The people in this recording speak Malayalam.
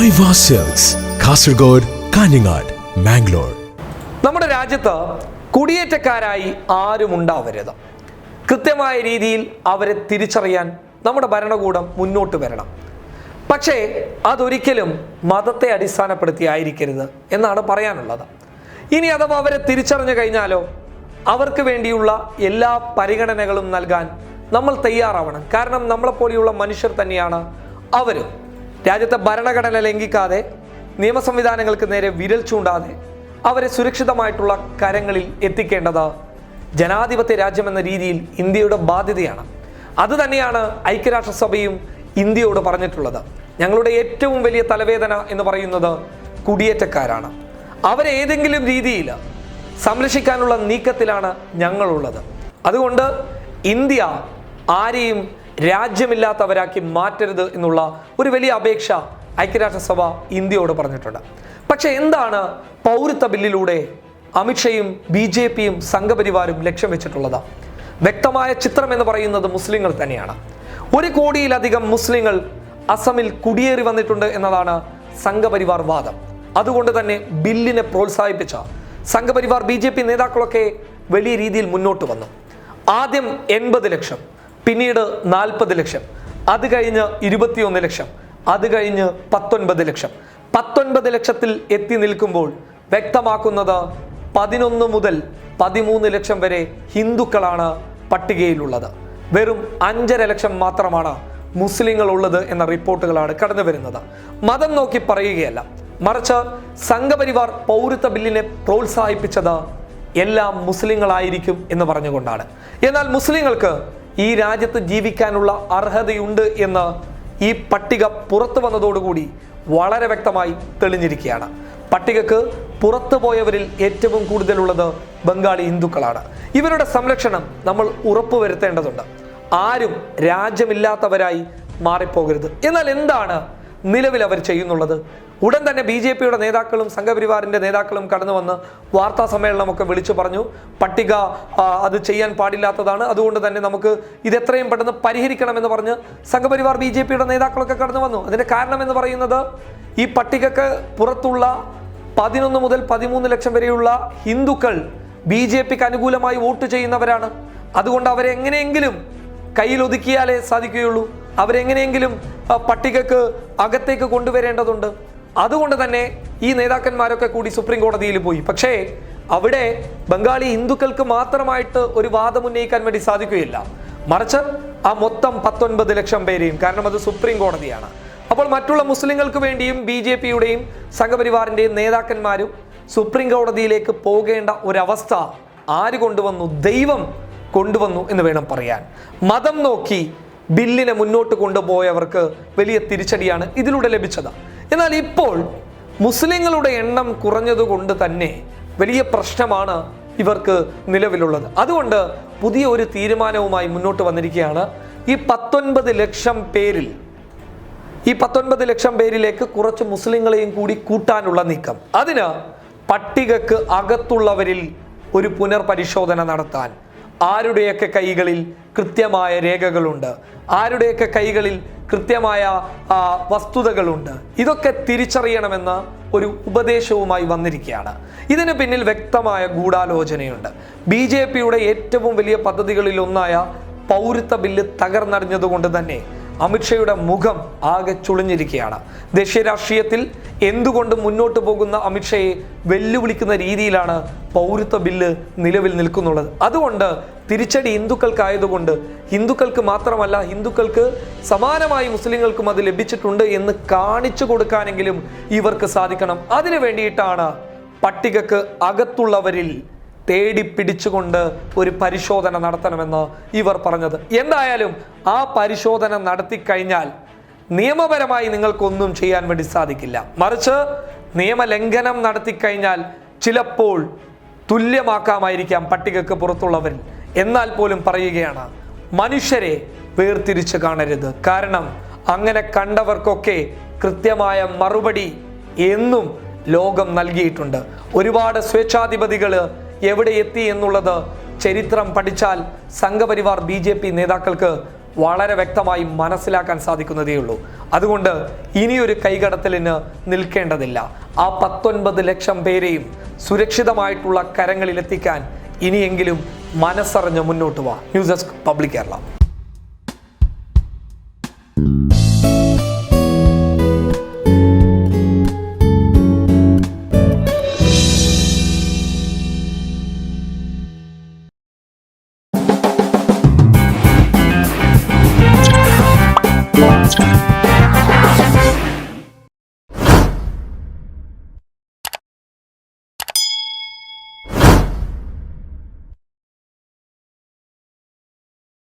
കാസർഗോഡ് കാഞ്ഞങ്ങാട് മാംഗ്ലൂർ നമ്മുടെ രാജ്യത്ത് കുടിയേറ്റക്കാരായി ആരും ഉണ്ടാവരുത്. കൃത്യമായ രീതിയിൽ അവരെ തിരിച്ചറിയാൻ നമ്മുടെ ഭരണകൂടം മുന്നോട്ട് വരണം. പക്ഷേ അതൊരിക്കലും മതത്തെ അടിസ്ഥാനപ്പെടുത്തി ആയിരിക്കരുത് എന്നാണ് പറയാനുള്ളത്. ഇനി അഥവാ അവരെ തിരിച്ചറിഞ്ഞു കഴിഞ്ഞാലോ അവർക്ക് വേണ്ടിയുള്ള എല്ലാ പരിഗണനകളും നൽകാൻ നമ്മൾ തയ്യാറാവണം. കാരണം നമ്മളെപ്പോലെയുള്ള മനുഷ്യർ തന്നെയാണ് അവരും. രാജ്യത്തെ ഭരണഘടന ലംഘിക്കാതെ നിയമ സംവിധാനങ്ങൾക്ക് നേരെ വിരൽ ചൂണ്ടാതെ അവരെ സുരക്ഷിതമായിട്ടുള്ള കരങ്ങളിൽ എത്തിക്കേണ്ടത് ജനാധിപത്യ രാജ്യമെന്ന രീതിയിൽ ഇന്ത്യയുടെ ബാധ്യതയാണ്. അത് തന്നെയാണ് ഐക്യരാഷ്ട്രസഭയും ഇന്ത്യയോട് പറഞ്ഞിട്ടുള്ളത്. ഞങ്ങളുടെ ഏറ്റവും വലിയ തലവേദന എന്ന് പറയുന്നത് കുടിയേറ്റക്കാരാണ്. അവരെ ഏതെങ്കിലും രീതിയിൽ സംരക്ഷിക്കാനുള്ള നീക്കത്തിലാണ് ഞങ്ങളുള്ളത്. അതുകൊണ്ട് ഇന്ത്യ ആരെയും രാജ്യമില്ലാത്തവരാക്കി മാറ്റരുത് എന്നുള്ള ഒരു വലിയ അപേക്ഷ ഐക്യരാഷ്ട്രസഭ ഇന്ത്യയോട് പറഞ്ഞിട്ടുണ്ട്. പക്ഷേ എന്താണ് പൗരത്വ ബില്ലിലൂടെ അമിത്ഷയും ബി ജെ പിയും സംഘപരിവാരും ലക്ഷ്യം വെച്ചിട്ടുള്ളത്? വ്യക്തമായ ചിത്രം എന്ന് പറയുന്നത് മുസ്ലിങ്ങൾ തന്നെയാണ്. ഒരു കോടിയിലധികം മുസ്ലിങ്ങൾ അസമിൽ കുടിയേറി വന്നിട്ടുണ്ട് എന്നതാണ് സംഘപരിവാർ വാദം. അതുകൊണ്ട് തന്നെ ബില്ലിനെ പ്രോത്സാഹിപ്പിച്ച സംഘപരിവാർ ബി നേതാക്കളൊക്കെ വലിയ രീതിയിൽ മുന്നോട്ട് വന്നു. ആദ്യം എൺപത് ലക്ഷം പിന്നീട് നാൽപ്പത് ലക്ഷം അത് കഴിഞ്ഞ് ഇരുപത്തിയൊന്ന് ലക്ഷം അത് കഴിഞ്ഞ് പത്തൊൻപത് ലക്ഷം. പത്തൊൻപത് ലക്ഷത്തിൽ എത്തി നിൽക്കുമ്പോൾ വ്യക്തമാക്കുന്നത് പതിനൊന്ന് മുതൽ പതിമൂന്ന് ലക്ഷം വരെ ഹിന്ദുക്കളാണ് പട്ടികയിലുള്ളത്. വെറും അഞ്ചര ലക്ഷം മാത്രമാണ് മുസ്ലിങ്ങൾ ഉള്ളത് എന്ന റിപ്പോർട്ടുകളാണ് കടന്നു വരുന്നത്. മതം നോക്കി പറയുകയല്ല മറിച്ച് സംഘപരിവാർ പൗരത്വ ബില്ലിനെ പ്രോത്സാഹിപ്പിച്ചത് എല്ലാം മുസ്ലിങ്ങളായിരിക്കും എന്ന് പറഞ്ഞുകൊണ്ടാണ്. എന്നാൽ മുസ്ലിങ്ങൾക്ക് ഈ രാജ്യത്ത് ജീവിക്കാനുള്ള അർഹതയുണ്ട് എന്ന് ഈ പട്ടിക പുറത്തു വന്നതോടുകൂടി വളരെ വ്യക്തമായി തെളിഞ്ഞിരിക്കുകയാണ്. പട്ടികക്ക് പുറത്തു പോയവരിൽ ഏറ്റവും കൂടുതലുള്ളത് ബംഗാളി ഹിന്ദുക്കളാണ്. ഇവരുടെ സംരക്ഷണം നമ്മൾ ഉറപ്പുവരുത്തേണ്ടതുണ്ട്. ആരും രാജ്യമില്ലാത്തവരായി മാറിപ്പോകരുത്. എന്നാൽ എന്താണ് നിലവിൽ അവർ ചെയ്യുന്നുള്ളത്? ഉടൻ തന്നെ ബി ജെ പിയുടെ നേതാക്കളും സംഘപരിവാറിന്റെ നേതാക്കളും കടന്നു വന്ന് വാർത്താ സമ്മേളനമൊക്കെ വിളിച്ചു പറഞ്ഞു. പട്ടിക അത് ചെയ്യാൻ പാടില്ലാത്തതാണ്. അതുകൊണ്ട് തന്നെ നമുക്ക് ഇത് എത്രയും പെട്ടെന്ന് പരിഹരിക്കണമെന്ന് പറഞ്ഞ് സംഘപരിവാർ ബി ജെ പിയുടെ നേതാക്കളൊക്കെ കടന്നു വന്നു. അതിന്റെ കാരണം എന്ന് പറയുന്നത് ഈ പട്ടികക്ക് പുറത്തുള്ള പതിനൊന്ന് മുതൽ പതിമൂന്ന് ലക്ഷം വരെയുള്ള ഹിന്ദുക്കൾ ബി ജെ പിക്ക് അനുകൂലമായി വോട്ട് ചെയ്യുന്നവരാണ്. അതുകൊണ്ട് അവരെ എങ്ങനെയെങ്കിലും കയ്യിൽ ഒതുക്കിയാലേ സാധിക്കുകയുള്ളൂ. അവരെങ്ങനെയെങ്കിലും പട്ടികക്ക് അകത്തേക്ക് കൊണ്ടുവരേണ്ടതുണ്ട്. അതുകൊണ്ട് തന്നെ ഈ നേതാക്കന്മാരൊക്കെ കൂടി സുപ്രീം കോടതിയിൽ പോയി. പക്ഷേ അവിടെ ബംഗാളി ഹിന്ദുക്കൾക്ക് മാത്രമായിട്ട് ഒരു വാദം ഉന്നയിക്കാൻ വേണ്ടി സാധിക്കുകയില്ല. മറിച്ച് ആ മൊത്തം പത്തൊൻപത് ലക്ഷം പേരെയും കാരണം അത് സുപ്രീം കോടതിയാണ്. അപ്പോൾ മറ്റുള്ള മുസ്ലിങ്ങൾക്ക് വേണ്ടിയും ബി ജെ പിയുടെയും സംഘപരിവാറിന്റെയും നേതാക്കന്മാരും സുപ്രീം കോടതിയിലേക്ക് പോകേണ്ട ഒരവസ്ഥ ആര് കൊണ്ടുവന്നു? ദൈവം കൊണ്ടുവന്നു എന്ന് വേണം പറയാൻ. മതം നോക്കി ബില്ലിനെ മുന്നോട്ട് കൊണ്ടുപോയവർക്ക് വലിയ തിരിച്ചടിയാണ് ഇതിലൂടെ ലഭിച്ചത്. എന്നാൽ ഇപ്പോൾ മുസ്ലിങ്ങളുടെ എണ്ണം കുറഞ്ഞതുകൊണ്ട് തന്നെ വലിയ പ്രശ്നമാണ് ഇവർക്ക് നിലവിലുള്ളത്. അതുകൊണ്ട് പുതിയ ഒരു തീരുമാനവുമായി മുന്നോട്ട് വന്നിരിക്കുകയാണ്. ഈ പത്തൊൻപത് ലക്ഷം പേരിൽ ഈ പത്തൊൻപത് ലക്ഷം പേരിലേക്ക് കുറച്ച് മുസ്ലിങ്ങളെയും കൂടി കൂട്ടാനുള്ള നീക്കം. അതിന് പട്ടികക്ക് അകത്തുള്ളവരിൽ ഒരു പുനർപരിശോധന നടത്താൻ ആരുടെയൊക്കെ കൈകളിൽ കൃത്യമായ രേഖകളുണ്ട്? ആരുടെയൊക്കെ കൈകളിൽ കൃത്യമായ വസ്തുതകളുണ്ട്? ഇതൊക്കെ തിരിച്ചറിയണമെന്ന ഒരു ഉപദേശവുമായി വന്നിരിക്കുകയാണ്. ഇതിന് പിന്നിൽ വ്യക്തമായ ഗൂഢാലോചനയുണ്ട്. ബി ജെ പിയുടെ ഏറ്റവും വലിയ പദ്ധതികളിൽ ഒന്നായ പൗരത്വ ബില്ല് തകർന്നടിഞ്ഞതുകൊണ്ട് തന്നെ അമിത്ഷയുടെ മുഖം ആകെ ചുളിഞ്ഞിരിക്കുകയാണ്. ദേശീയ രാഷ്ട്രീയത്തിൽ എന്തുകൊണ്ട് മുന്നോട്ട് പോകുന്ന അമിത്ഷയെ വെല്ലുവിളിക്കുന്ന രീതിയിലാണ് പൗരത്വ ബില്ല് നിലവിൽ നിൽക്കുന്നുള്ളത് അതുകൊണ്ട് തിരിച്ചടി ഹിന്ദുക്കൾക്കായതുകൊണ്ട് ഹിന്ദുക്കൾക്ക് മാത്രമല്ല ഹിന്ദുക്കൾക്ക് സമാനമായി മുസ്ലിങ്ങൾക്കും അത് ലഭിച്ചിട്ടുണ്ട് എന്ന് കാണിച്ചു കൊടുക്കാനെങ്കിലും ഇവർക്ക് സാധിക്കണം. അതിനു വേണ്ടിയിട്ടാണ് പട്ടികക്ക് അകത്തുള്ളവരിൽ തേടി പിടിച്ചുകൊണ്ട് ഒരു പരിശോധന നടത്തണമെന്ന് ഇവർ പറഞ്ഞത്. എന്തായാലും ആ പരിശോധന നടത്തിക്കഴിഞ്ഞാൽ നിയമപരമായി നിങ്ങൾക്കൊന്നും ചെയ്യാൻ വേണ്ടി സാധിക്കില്ല. മറിച്ച് നിയമലംഘനം നടത്തിക്കഴിഞ്ഞാൽ ചിലപ്പോൾ തുല്യമാക്കാമായിരിക്കാം പട്ടികക്ക് പുറത്തുള്ളവരിൽ. എന്നാൽ പോലും പറയുകയാണ് മനുഷ്യരെ വേർതിരിച്ച് കാണരുത്. കാരണം അങ്ങനെ കണ്ടവർക്കൊക്കെ കൃത്യമായ മറുപടി എന്നും ലോകം നൽകിയിട്ടുണ്ട്. ഒരുപാട് സ്വേച്ഛാധിപതികൾ എവിടെ എത്തി എന്നുള്ളത് ചരിത്രം പഠിച്ചാൽ സംഘപരിവാർ ബി ജെ പി നേതാക്കൾക്ക് വളരെ വ്യക്തമായി മനസ്സിലാക്കാൻ സാധിക്കുന്നതേയുള്ളൂ. അതുകൊണ്ട് ഇനിയൊരു കൈകടത്തലിന് നിൽക്കേണ്ടതില്ല. ആ പത്തൊൻപത് ലക്ഷം പേരെയും സുരക്ഷിതമായിട്ടുള്ള കരങ്ങളിലെത്തിക്കാൻ ഇനിയെങ്കിലും മനസ്സറിഞ്ഞ് മുന്നോട്ട് വാ. News desk public Kerala.